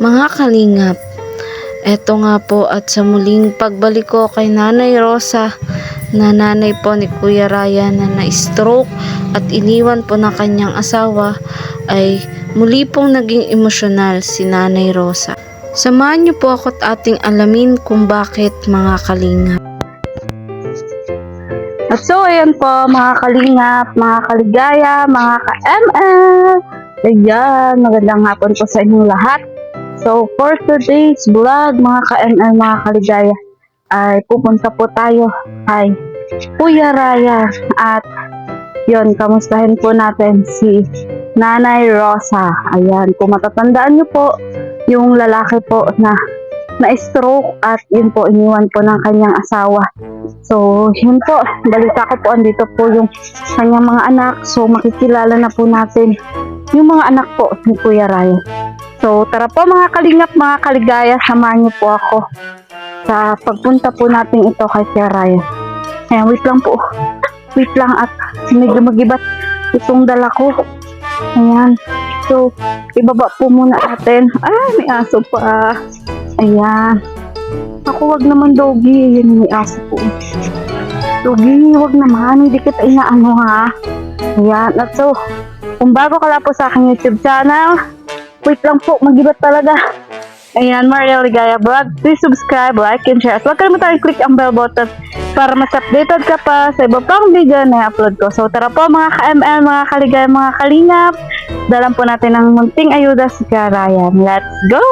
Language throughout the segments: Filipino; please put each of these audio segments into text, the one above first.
Mga kalingap, eto nga po at sa muling pagbalik ko kay Nanay Rosa na nanay po ni Kuya Ryan na na-stroke at iniwan po ng kanyang asawa ay muli pong naging emosyonal si Nanay Rosa. Samahan niyo po ako at ating alamin kung bakit mga kalingap. At so, ayan po, mga kalingap, mga kaligaya, mga ka-ML. Ayan, magandang hapon po sa inyong lahat. So, for today's vlog, mga ka-ML, mga kaligaya, ay pupunta po tayo kay Kuya Raya. At yon kamustahin po natin si Nanay Rosa. Ayan, kung matatandaan niyo po, yung lalaki po na na-stroke at yun po, iniwan po ng kanyang asawa. So, yun po, balita ko po, andito po yung kanyang mga anak. So, makikilala na po natin yung mga anak po ni Kuya Ryan. So, tara po mga kalingap, mga kaligaya, samahan niyo po ako sa pagpunta po natin ito kay Kuya Ryan. Ayan, wait lang po. Wait lang at medyo magibat itong dala ko. Ayan. So, ibaba po muna natin. Ay, may aso pa. Ayan. Ako wag naman doggy. Yan may aso po. Doggy, wag naman. Hindi kita inaano ha. Ayan. At so, kung bago ka lang po sa aking YouTube channel, wait lang po. Magibat talaga. Ayan, Maria Ligaya Vlog. Please subscribe, like, and share. Huwag kalimutan i-click ang bell button para mas updated ka pa sa iba pang video na i-upload ko. So tara po mga ka-ML, mga kaligaya, mga kalingap. Dalan po natin ng munting ayuda si Kuya Ryan. Let's go!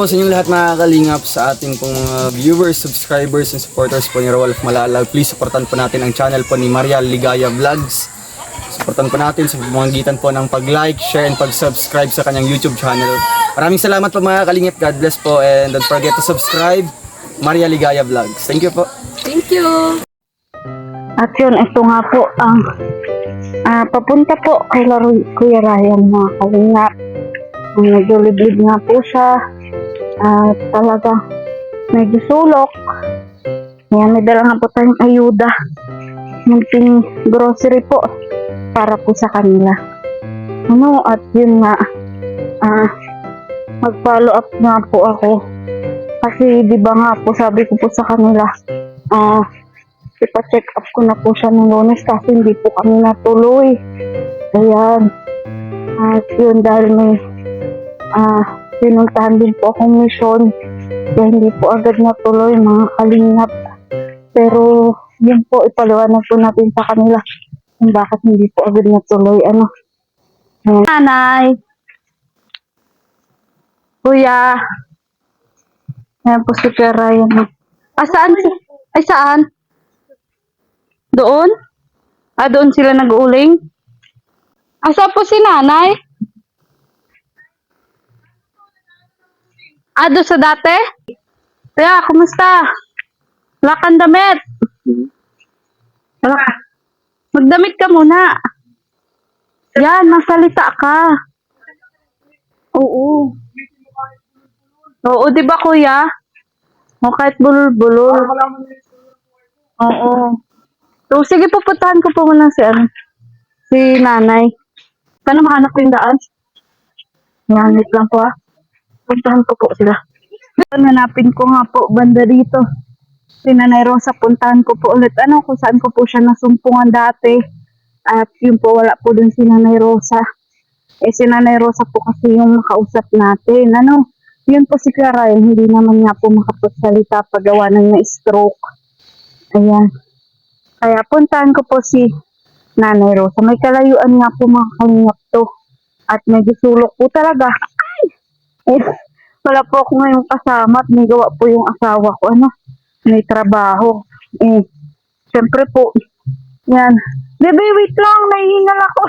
Po sa inyong lahat mga kalingap sa ating pong mga viewers, subscribers, and supporters po ni Rolf Malalaw. Please supportan po natin ang channel po ni Maria Ligaya Vlogs. Supportan po natin sa pamamagitan po ng pag-like, share, and pag-subscribe sa kanyang YouTube channel. Maraming salamat po mga kalingap. God bless po and don't forget to subscribe Maria Ligaya Vlogs. Thank you po. Thank you! At yun, ito nga po ang ah, papunta po kay Laro- Kuya Ryan mga kalingap. Ang nagluliblig nga po siya. At talaga, medyo sulok. Yan, may dala nga po tayong ayuda. Munting grocery po para po sa kanila. Ano, at yun nga, ah, mag-follow up nga po ako. Kasi di ba nga po, sabi ko po sa kanila, ah, ipa-check up ko na po siya ng lunes kasi hindi po kami natuloy. Ayan. At yun dahil may ah, pinuntahan din po akong mission kaya hindi po agad natuloy mga kalingap. Pero yun po ipaliwanag po natin sa kanila kung bakit hindi po agad natuloy. Ano? Nanay! Kuya! Ayan po si Kuya Ryan. Ah, saan? si- Ay, saan? Doon? Ah, doon sila nag-uuling? Asa po si nanay? Doon sa dati? Kaya, kumusta? Wala kang damit? Wala. Magdamit ka muna. Yan, masalita ka. Oo. Oo, di ba kuya? O kahit bulol-bulol. Oo. So, sige, pupuntahan ko po muna si, ano, si nanay. Sana mahanap ko yung daan. Nganit lang po ah. Puntahan ko po sila. Nanapin ko nga po banda dito. Si Nanay Rosa, puntahan ko po ulit. Ano, kung saan ko po siya nasumpungan dati. At yun po, wala po dun si Nanay Rosa. Eh, si Nanay Rosa po kasi yung makausap natin. Ano, yun po si Clara, eh, hindi naman nga po makapagsalita paggawa ng na-stroke. Ayan. Kaya puntahan ko po si Nanay Rosa. May kalayuan nga po mga kalingap to. At medyo sulok po talaga. Wala po ako ngayong kasama at may gawa po yung asawa ko. Ano? May trabaho. Eh, syempre po. Yan. Bebe, wait lang. Nahihingal ako.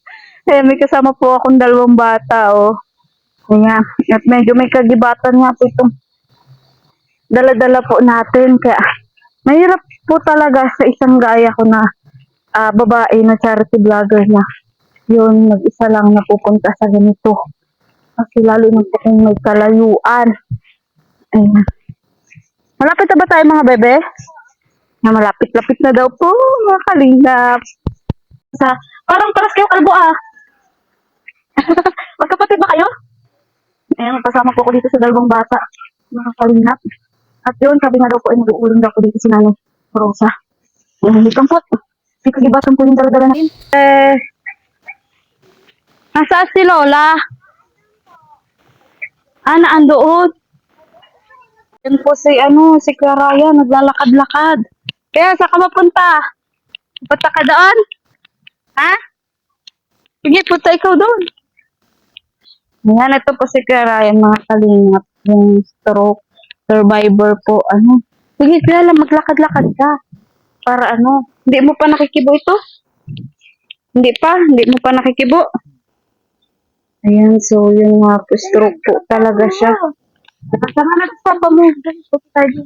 eh, may kasama po akong dalawang bata, oh. Ayan. At medyo may kagibatan nga po itong dala-dala po natin. Kaya, mahirap po talaga sa isang gaya ko na ah, babae na charity vlogger na yun, mag-isa lang napupunta sa ganito. Kasi lalo na po kung may kalayuan. Ayan. Malapit na ba tayo mga bebe? Na malapit-lapit na daw po, mga kalingap. Sa, parang paras kayo kalbo ah. Magkapatid ba kayo? Ayan, kasama po ako dito sa dalawang bata. Mga kalingap. At yun, sabi nga daw po, ay mag-uulong daw po dito si Nanay Rosa. Ayan, hindi kang po. Hindi kagibatan po yung dala-dala natin. Eh, nasaan si Lola? Ah, naandoon. Yan po si, ano, si Kuya Ryan, naglalakad-lakad. Kaya, saan ka mapunta? Punta ka doon? Ha? Sige, punta ikaw doon. Yan, ito po si Kuya Ryan, mga kalingap. Yung stroke survivor po, ano. Sige, Kuya lang, maglakad-lakad ka. Para ano, hindi mo pa nakikibo ito? Hindi pa, hindi mo pa nakikibo. Ayan, so yung nga po, stroke po talaga siya. Nakasama na papa mo. Punta tayo.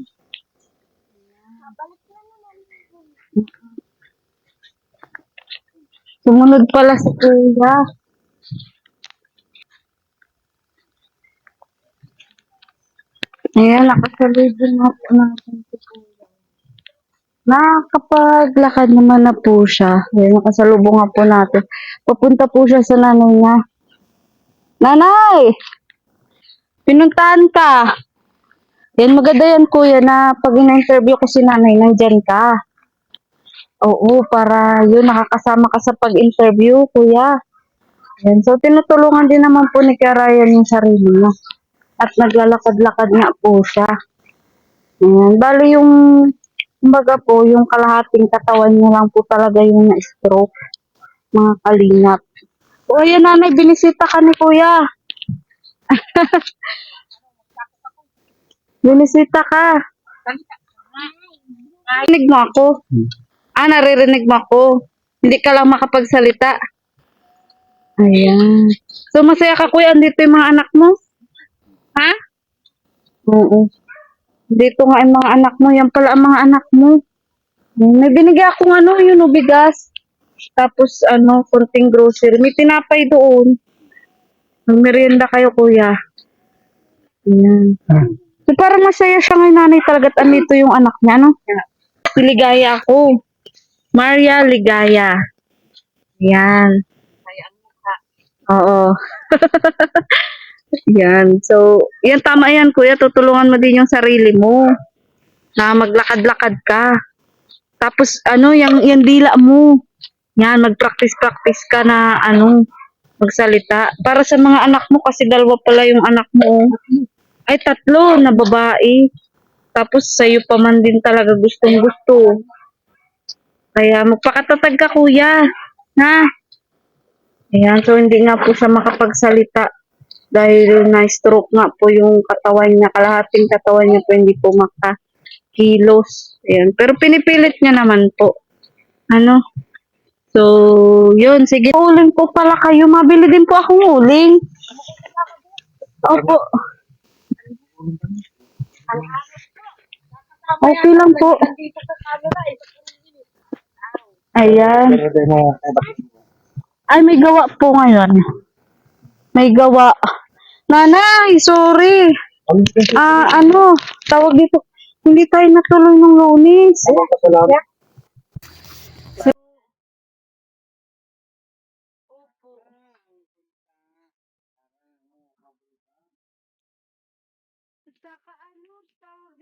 Sumunod pala si Kuya. Ayan, nakasalubong na po natin si Kuya. Nakapaglakad naman na po siya. Ayan, nakasalubong nga po natin. Papunta po siya sa nanay niya. Nanay! Pinuntahan ka. Yan, maganda yan, kuya, na pag in-interview ko si nanay, nandyan ka. Oo, para yun, nakakasama ka sa pag-interview, kuya. Yan, so tinutulungan din naman po ni Kuya Ryan yung sarili niya. At naglalakad-lakad nga po siya. Yan, bali yung, kumbaga po, yung kalahating katawan niya lang po talaga yung na-stroke. Mga kalingap. O, yan, nanay, binisita ka ni kuya. Binisita ka. Narinig mo ako. Ah, naririnig mo ako. Hindi ka lang makapagsalita. Ayan. So, masaya ka, kuya. Andito yung mga anak mo? Ha? Oo. Dito nga yung mga anak mo. Yan pala ang mga anak mo. May binigay akong ano, yun, o, bigas. Tapos, ano, konting grocery. May tinapay doon. Magmerienda kayo, kuya. Ayan. So, parang masaya siya ngayon, nanay talaga. At andito yung anak niya, no? Ligaya ako. Maria Ligaya. Ayan. Oo. yan. So, yan tama yan, kuya. Tutulungan mo din yung sarili mo. Na maglakad-lakad ka. Tapos, ano, yung, yung dila mo. Yan, mag-practice-practice ka na, ano, magsalita. Para sa mga anak mo, kasi dalawa pala yung anak mo. Ay, tatlo na babae. Tapos, sa'yo pa man din talaga gustong gusto. Kaya, magpakatatag ka, kuya. Ha? Ayan, so hindi nga po siya makapagsalita. Dahil na-stroke nga po yung katawan niya. Kalahating katawan niya po hindi po makakilos. Ayan. Pero pinipilit niya naman po. Ano? So, yun. Sige. Uling po pala kayo. Mabili din po akong uling. Opo. Okay lang po. Ayan. Ay, may gawa po ngayon. May gawa. Nanay, sorry. Ah, ano, tawag dito. Hindi tayo natuloy ng lunes.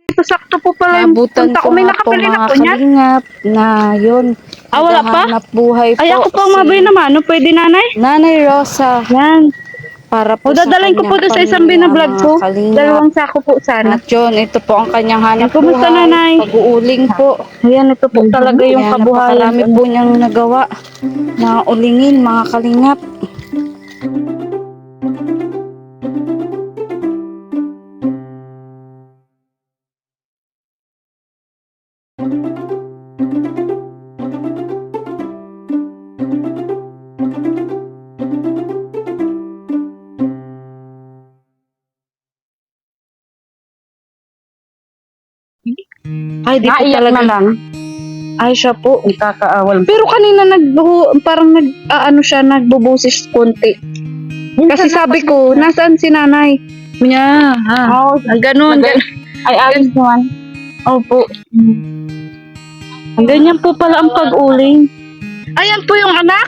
Ito sakto po pala yung Nabutan punta ko ko. May nga po nakapili na mga po niya. kalingap na yun. Ah, wala pa? naghahanap buhay po. Ay, ako pa si mabay naman. Ano, pwede nanay? Nanay Rosa. Yan. Para O, po sa dadalhin ko po doon sa isang binablog ko. Dalawang sako po sana. At yun, ito po ang kanyang hanap Kumusta, buhay. nanay? Pag-uuling po. Ayan, ito po talaga yung Ayan, kabuhayan. napakarami po niyang nagawa na ulingin, mga kalingap. Ay, di po Naiyak talaga. na lang. Ay, siya po. Kakaawal. Pero kanina nag parang nag ah, ano siya nagbuboses konti. Kasi sabi ko, nasaan si nanay? Niya, ha. Oh, Ang ganun, Nag- ay, ayos naman. Opo. Ganyan po pala ang pag-uling. Ayan po yung anak.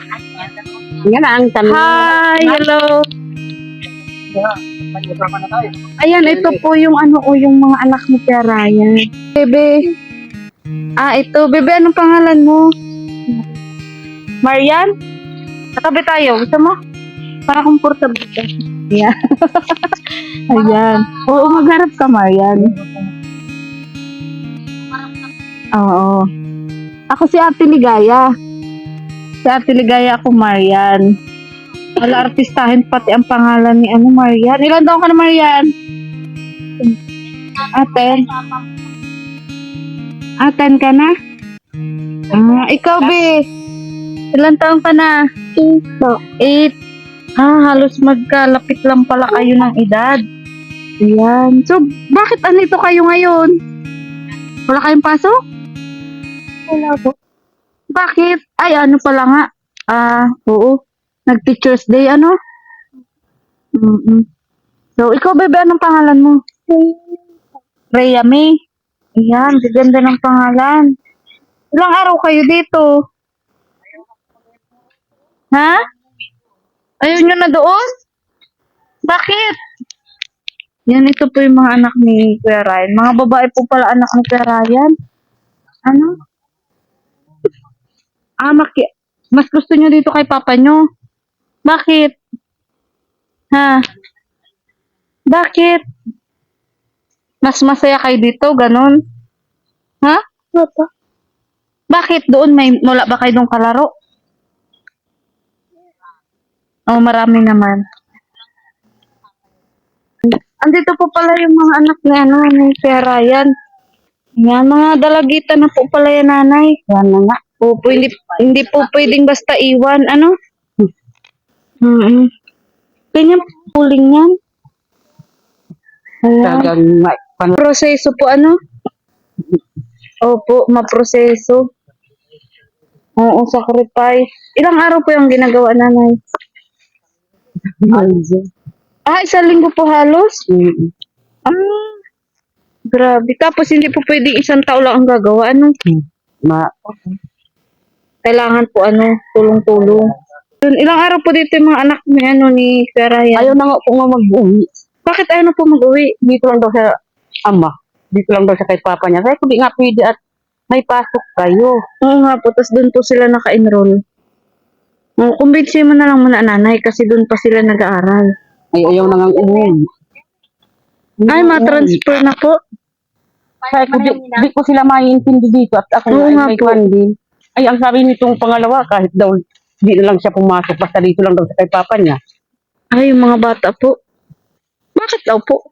Yan ang tanong. Hi, hello. Ayan, ito po yung ano o yung mga anak ni Kuya Ryan. Bebe. Ah, ito. Bebe, anong pangalan mo? Marian? Katabi tayo. Gusto mo? Para comfortable ka. Yeah. Ayan. Oo, magharap ka, Marian. Oo. Ako si Ate Ligaya. Si Ate Ligaya ako, Marian. Wala artistahin pati ang pangalan ni ano, Marian. Ilan taon ka na, Marian? Aten. Aten ka na? Ah, ikaw, be. Ilan taon ka na? Eight. Eight. Ah, halos magkalapit lang pala kayo ng edad. Ayan. So, bakit andito kayo ngayon? Wala kayong pasok? Wala po. Bakit? Ay, ano pala nga. Ah, oo. Nag-Teacher's Day, ano? mm So, ikaw, bebe, anong pangalan mo? Rhea May. Ayan, ganda ng pangalan. Ilang araw kayo dito? Ha? Ayaw nyo na doon? Bakit? Yan, ito po yung mga anak ni Kuya Ryan. Mga babae po pala anak ni Kuya Ryan. Ano? Ah, maki- mas gusto nyo dito kay papa nyo? Bakit? Ha? Bakit? Mas masaya kayo dito, ganun? Ha? Papa. Bakit? Doon may, wala ba kayo doon kalaro? Oh, marami naman. Andito po pala yung mga anak ni ano, ni Kuya Ryan. Yan, mga dalagitan na po pala yan, nanay. Yan na nga. Opo, hindi, hindi po pwedeng basta iwan, ano? Mm Ganyan po puling yan. Ayan. Talagang may pan- Proseso po, ano? Opo, maproseso. Oo, sacrifice. Ilang araw po yung ginagawa, nanay? Ah, isang linggo po halos? Mm. Ah, grabe. Tapos hindi po pwedeng isang tao lang ang gagawa. Ano? Ma Kailangan po ano, tulong-tulong. Yun, Ilang araw po dito yung mga anak ni ano ni Kuya Ryan. ayaw na nga po nga mag-uwi. Bakit ayaw na po mag-uwi? Dito lang daw sa ama. Dito lang daw sa kay papa niya. Kaya kung di nga pwede at may pasok kayo. Oo nga po, tapos doon po sila naka-enroll. Oh, kumbinsi mo na lang muna nanay kasi doon pa sila nag-aaral. Ay, ayaw na nga umuwi. Ay, ma-transfer na po. Kaya kung di, di ko sila maiintindi dito at ako Oo ay nga may po. funding. Ay, ang sabi nitong pangalawa, kahit daw di na lang siya pumasok, basta dito lang daw sa kay papa niya. Ay, yung mga bata po. Bakit daw po?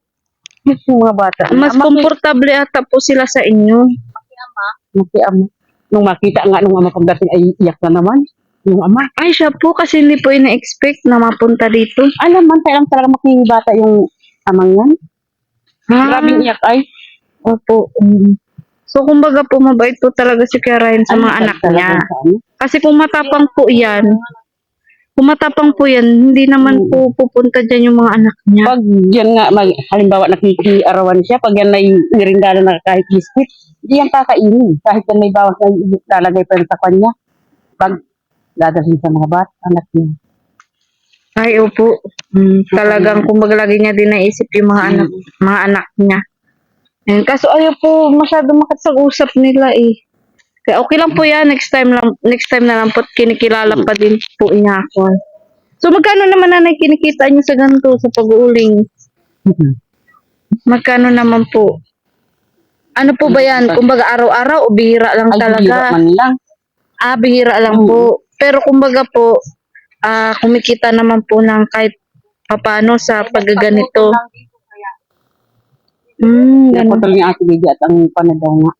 Yung mga bata. Mas Maki- komportable ata po sila sa inyo. makiam. Nung makita nga nung ama pagdating ay iyak na naman. Yung ama. Ay, siya po kasi hindi po ina-expect na mapunta dito. Alam man, kaya lang talaga makibata yung amang yan. Ah, Grabing iyak ay. Opo. mm. So, kumbaga po, mabait po talaga si Kuya Ryan sa mga anak niya. Kasi kung matapang po yan, kung matapang po yan, hindi naman po pupunta dyan yung mga anak niya. Pag yan nga, mag, halimbawa nakikiarawan siya, pag yan ay nirindala na kahit biscuit, hindi yan kakainin. Kahit yan may bawas na lalagay pa rin sa kanya. Pag dadalhin sa mga bat, anak niya. Ay, opo. Mm, talagang kumbaga lagi niya din naisip yung mga anak, mga anak niya. Ayun, kaso ayaw po masyado makasag-usap nila eh. Kaya okay lang po yan, next time lang, next time na lang po kinikilala pa din po niya ako. So magkano naman nanay kinikita niyo sa ganito, sa pag-uuling? Magkano naman po? Ano po ba yan? Kumbaga araw-araw o bihira lang Ay, talaga? bihira man lang. Ah, bihira lang po. Pero kumbaga po, ah, kumikita naman po ng kahit papano sa paggaganito. Hmm, ganun. Naputol niya ate Lydia at ang panadaw nga.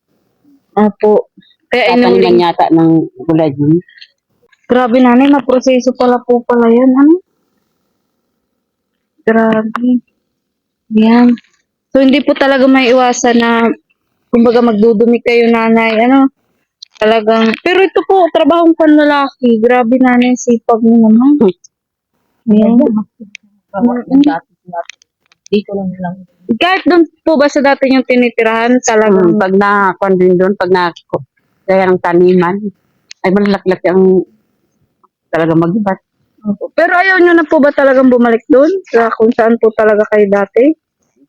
Opo. Kaya Tataniman inuling. yata ng gulay yun. Grabe nanay, maproseso pala po pala yan. Ano? Grabe. Yan. So, hindi po talaga may iwasan na kumbaga magdudumi kayo nanay. Ano? Talagang, pero ito po, trabahong panlalaki. Grabe nanay, sipag mo naman. Yan. Dito lang lang. Kahit doon po ba sa dati yung tinitirahan, talagang Pag na, kung din doon, pag na, Kaya ng taniman. Ay malalaklak ang talaga magibat. Pero ayaw nyo na po ba talagang bumalik doon? Sa kung saan po talaga kayo dati?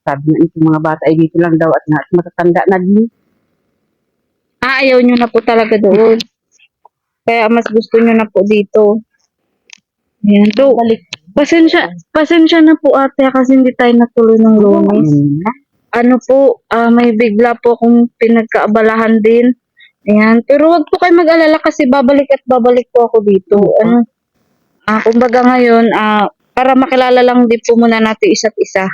Sabi na itong mga bata ay dito lang daw at na, matatanda na din. Ah, ayaw nyo na po talaga doon. Kaya mas gusto nyo na po dito. Ayan. So, pasensya, pasensya na po ate kasi hindi tayo natuloy ng lunes. Mm. Ano po, ah, may bigla po akong pinagkaabalahan din. Ayan. Pero wag po kayo mag-alala kasi babalik at babalik po ako dito. Ano? Ah, kumbaga ngayon, ah, para makilala lang din po muna natin isa't isa.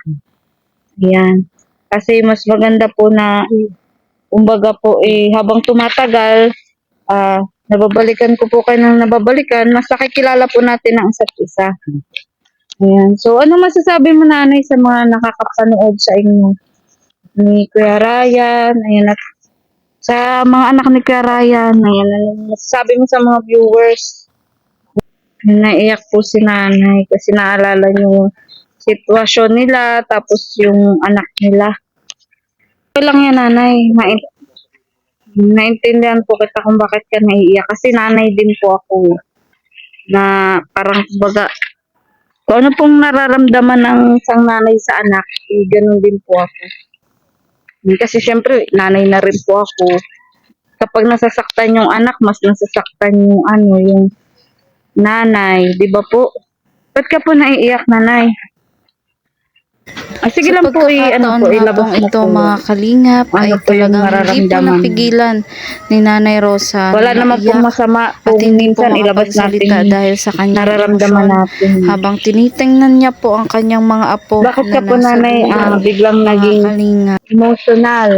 Ayan. Kasi mas maganda po na, kumbaga po, eh, habang tumatagal, ah, nababalikan ko po kayo ng nababalikan, mas nakikilala po natin ang isa't isa. Ayan. So, ano masasabi mo nanay sa mga nakakapanood sa inyo? Ni Kuya Ryan, ayan at sa mga anak ni Kuya Ryan, ayan, ano masasabi mo sa mga viewers? Naiyak po si nanay kasi naalala niyo yung sitwasyon nila, tapos yung anak nila. Okay lang yan, nanay. Nain- naintindihan po kita kung bakit ka naiiyak. Kasi nanay din po ako. Na parang baga, kung ano pong nararamdaman ng isang nanay sa anak, eh, ganun din po ako. Eh, Kasi syempre, nanay na rin po ako. Kapag nasasaktan yung anak, mas nasasaktan yung ano, yung nanay. Di ba po? Ba't ka po naiiyak, nanay? Ah, sige Sa lang po, i- ano pagkakataon po, ilabas mo ito po. mga kalingap Ano ay po talagang hindi po napigilan ni Nanay Rosa. Wala na naman pong maiyak masama at hindi po ilabas natin dahil sa kanyang nararamdaman natin. Habang tinitingnan niya po ang kanyang mga apo Bakit ka na po nasa nanay ah, biglang naging kalingap. emotional?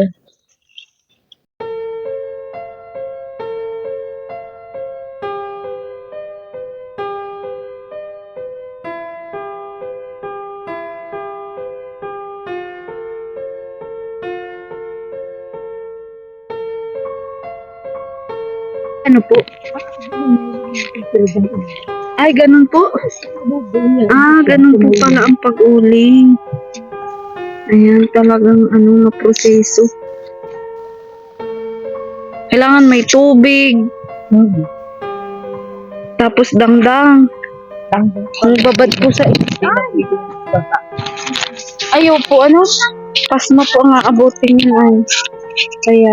Ano po? Ay, ganun po. Ah, ganun po pala ang pag-uling. Ayan, talagang ano na proseso. Kailangan may tubig, tapos dangdang. Kung babad po sa Ayaw po, ano? Pasma po ang aabutin niya. Ay. Kaya,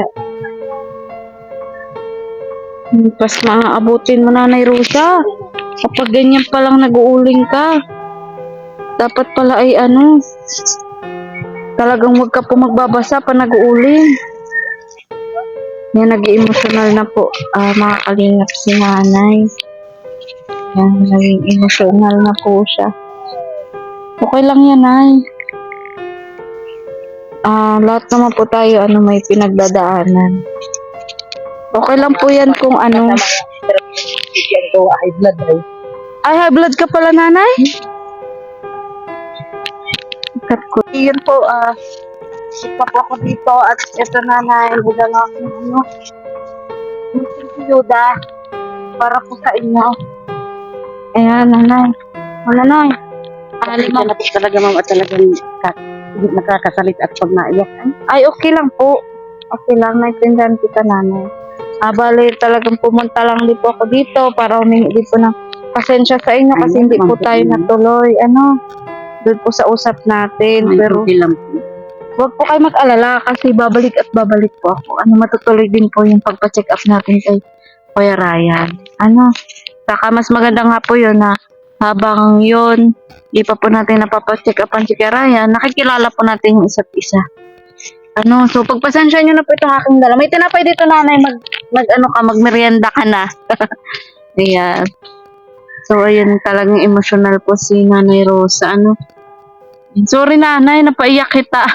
Hmm, pasma ang aabutin mo, Nanay Rosa. Kapag ganyan pa lang nag-uuling ka, dapat pala ay ano, talagang wag ka po magbabasa pa nag-uuling. Yan, nag-emotional na po, ah, mga kalingap si nanay. Yan, naging emotional na po siya. Okay lang yan, ay. Ah, lahat naman po tayo, ano, may pinagdadaanan. Okay lang po yan kung ano. Yan ko ay blood ay. Ay, high blood ka pala, nanay? Kat ko. Yun po, ah, isa po ako dito at ito nanay, budala ako ng ano, Yuda, para po sa inyo. Ayan, nanay. O, nanay. Na po talaga ma'am at talagang nakakasalit at pag naiyak. Ay, Ay, okay lang po. Okay lang, naintindihan kita, nanay. Ah, bali, talagang pumunta lang din po ako dito para humingi din po ng pasensya sa inyo kasi hindi po tayo natuloy. Ano, doon po sa usap natin. Pero. Huwag po kayo mag-alala kasi babalik at babalik po ako. Ano, matutuloy din po yung pagpa-check up natin kay Kuya Ryan. Ano, saka mas maganda nga po yun na habang yun, di pa po natin napapa-check up ang si Kuya Ryan, nakikilala po natin yung isa't isa. Ano, so pagpasensya nyo na po itong aking dala. May tinapay dito nanay, mag, mag ano ka, magmerienda ka na. Ayan. So, ayun, talagang emotional po si Nanay Rosa. Ano, sorry nanay, napaiyak kita.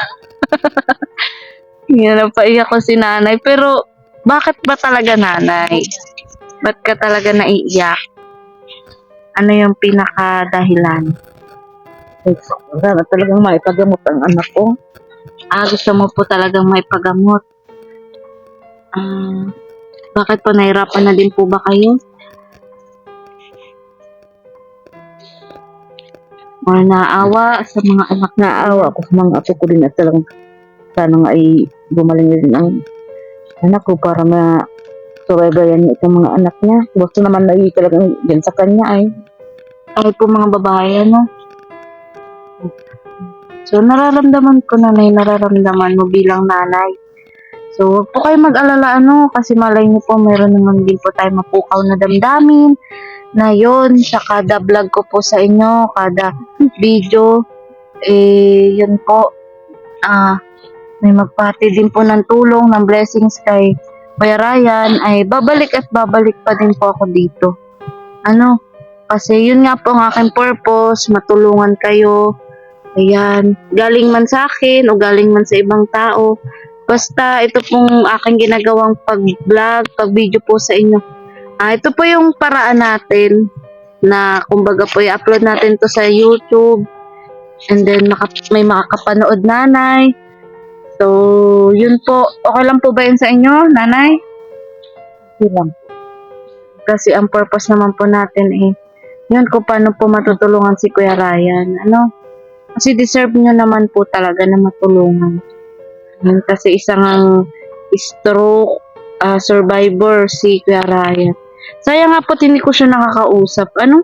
Yan, napaiyak ko si nanay. Pero, bakit ba talaga nanay? Ba't ka talaga naiiyak? Ano yung pinaka-dahilan? Sana talagang maipagamot ang anak ko. Ah, gusto mo po talagang may pagamot. Ah, bakit po nahirapan na din po ba kayo? Or naawa sa mga anak na Naawa ako sa mga apo ko din at talagang sana nga ay gumaling din ang anak ko para ma subaybayan niya itong mga anak niya. Gusto naman na talagang dyan sa kanya ay. Ay po mga babae, ano? So, nararamdaman ko na may nararamdaman mo bilang nanay. So, huwag po kayo mag-alala, ano, kasi malay niyo po, meron naman din po tayo mapukaw na damdamin na yun, sa kada vlog ko po sa inyo, kada video, eh, yun po, ah, may magpati din po ng tulong, ng blessings kay Kuya Ryan, ay babalik at babalik pa din po ako dito. Ano, kasi yun nga po ang aking purpose, matulungan kayo, Ayan, galing man sa akin o galing man sa ibang tao. Basta ito pong aking ginagawang pag-vlog, pag-video po sa inyo. Ah, ito po yung paraan natin na kumbaga po i-upload natin to sa YouTube. And then maka- may makakapanood nanay. So, yun po. Okay lang po ba yun sa inyo, nanay? Okay. Kasi ang purpose naman po natin eh, yun kung paano po matutulungan si Kuya Ryan. Ano? Kasi deserve nyo naman po talaga na matulungan. Yun, kasi isang ang stroke ah, survivor si Kuya Ryan. Sayang nga po, hindi ko siya nakakausap. Ano?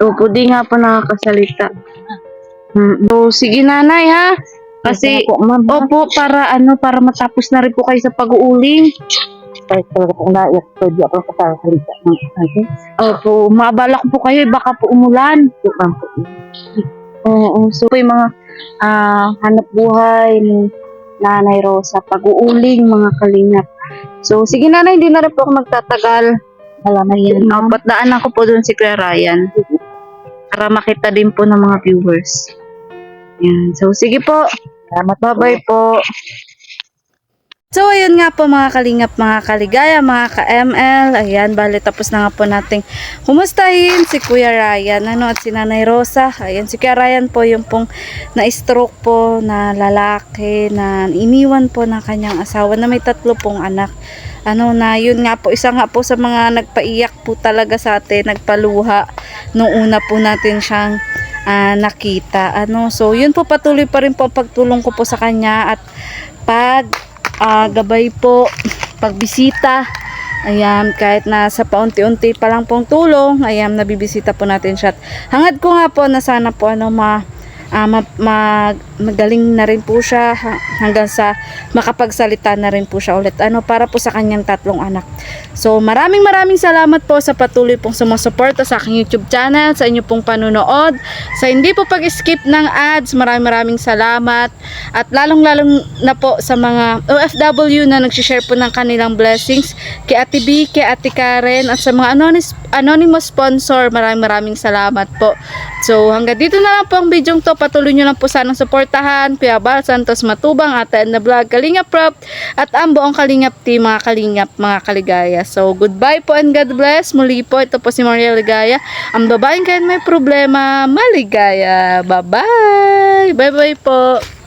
Opo, di nga po nakakasalita. Mm. So, sige nanay ha. Kasi, po, ma'am, opo, para ano, para matapos na rin po kayo sa pag-uuling. kahit talaga po naiyak, pwede ako kasi. Opo, maabala ko po kayo, eh, baka po umulan. Oo, so po yung mga ah, hanap buhay ni Nanay Rosa, pag-uuling, mga kalingap. So, sige nanay, hindi na rin po ako magtatagal. Salamat Ayan, no, patdaanan ko po doon si Kuya Ryan para makita din po ng mga viewers. Yan. So, sige po. Salamat Bye-bye po. Ayun nga po mga kalingap, mga kaligaya, mga ka-ML. Ayan, bali tapos na nga po nating kumustahin si Kuya Ryan ano, at si Nanay Rosa. Ayan, si Kuya Ryan po yung pong na-stroke po na lalaki na iniwan po ng kanyang asawa na may tatlo pong anak. Ano na, yun nga po, isa nga po sa mga nagpaiyak po talaga sa atin, nagpaluha nung una po natin siyang ah, nakita. Ano, so yun po patuloy pa rin po ang pagtulong ko po sa kanya at pag ah, gabay po, pagbisita. Ayan, kahit na sa paunti-unti pa lang pong tulong, ayan, nabibisita po natin siya. Hangad ko nga po na sana po ano, ma, ah, ma, ma- magaling na rin po siya ha- hanggang sa makapagsalita na rin po siya ulit. Ano, para po sa kanyang tatlong anak. So, maraming maraming salamat po sa patuloy pong sumusuporta sa aking YouTube channel, sa inyo pong panunood, sa hindi po pag-skip ng ads, maraming maraming salamat. At lalong-lalong na po sa mga OFW na nag-share po ng kanilang blessings, kay Ate B, kay Ate Karen, at sa mga anonymous, anonymous sponsor, maraming maraming salamat po. So, hanggang dito na lang po ang video to. Patuloy nyo lang po sanang suportahan. Kuya Bal Santos Matubang, Ate na Vlog, Kalingap Prop, at ang buong Kalingap team, mga Kalingap, mga Kaligaya. So, goodbye po and God bless. Muli po, ito po si Maria Ligaya. Ang babaeng kahit may problema, maligaya. Bye-bye! Bye-bye po!